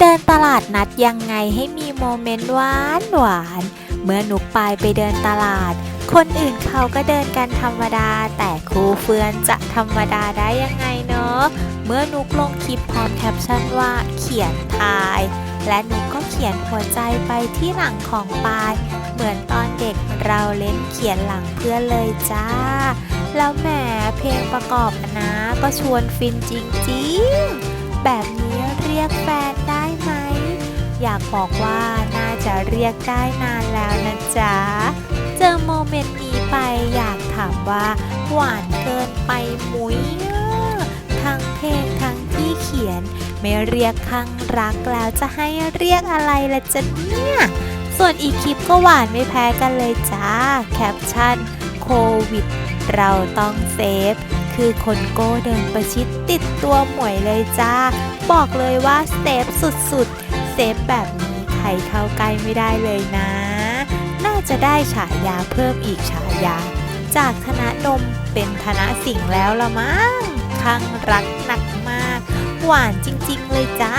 เดินตลาดนัดยังไงให้มีโมเมนต์หวานหวาน เมื่อนุกปายไปเดินตลาด คนอื่นเขาก็เดินกันธรรมดา แต่ครูเฟือนจะธรรมดาได้ยังไงเนาะ เมื่อนุกลงคลิปพร้อมแคปชั่นว่าเขียนทาย และนุกก็เขียนหัวใจไปที่หลังของปาย เหมือนตอนเด็กเราเล่นเขียนหลังเพื่อนเลยจ้า แล้วแหมเพลงประกอบนะก็ชวนฟินจริงๆ แบบนี้ รียกแฟนได้ไหม อยากบอกว่าน่าจะเรียกได้นานแล้วนะจ๊ะ เจอโมเมนต์นี้ไปอยากถามว่า หวานเกินไปมุ้ยทั้งเพลงทั้งที่เขียน ไม่เรียกข้างรักแล้วจะให้เรียกอะไรละจ๊ะเนี่ย ส่วนอีกคลิปก็หวานไม่แพ้กันเลยจ้า แคปชั่นโควิด เราต้องเซฟ คือคนโก้เดินประชิดติดตัวหมวยเลยจ้า บอกเลยว่าเซฟสุดๆ เซฟแบบนี้ใครเข้าใกล้ไม่ได้เลยนะ น่าจะได้ฉายาเพิ่มอีกฉายา จากธนดมเป็นธนสิงห์แล้วละมั้งข้างรักหนักมาก หวานจริงๆเลยจ้า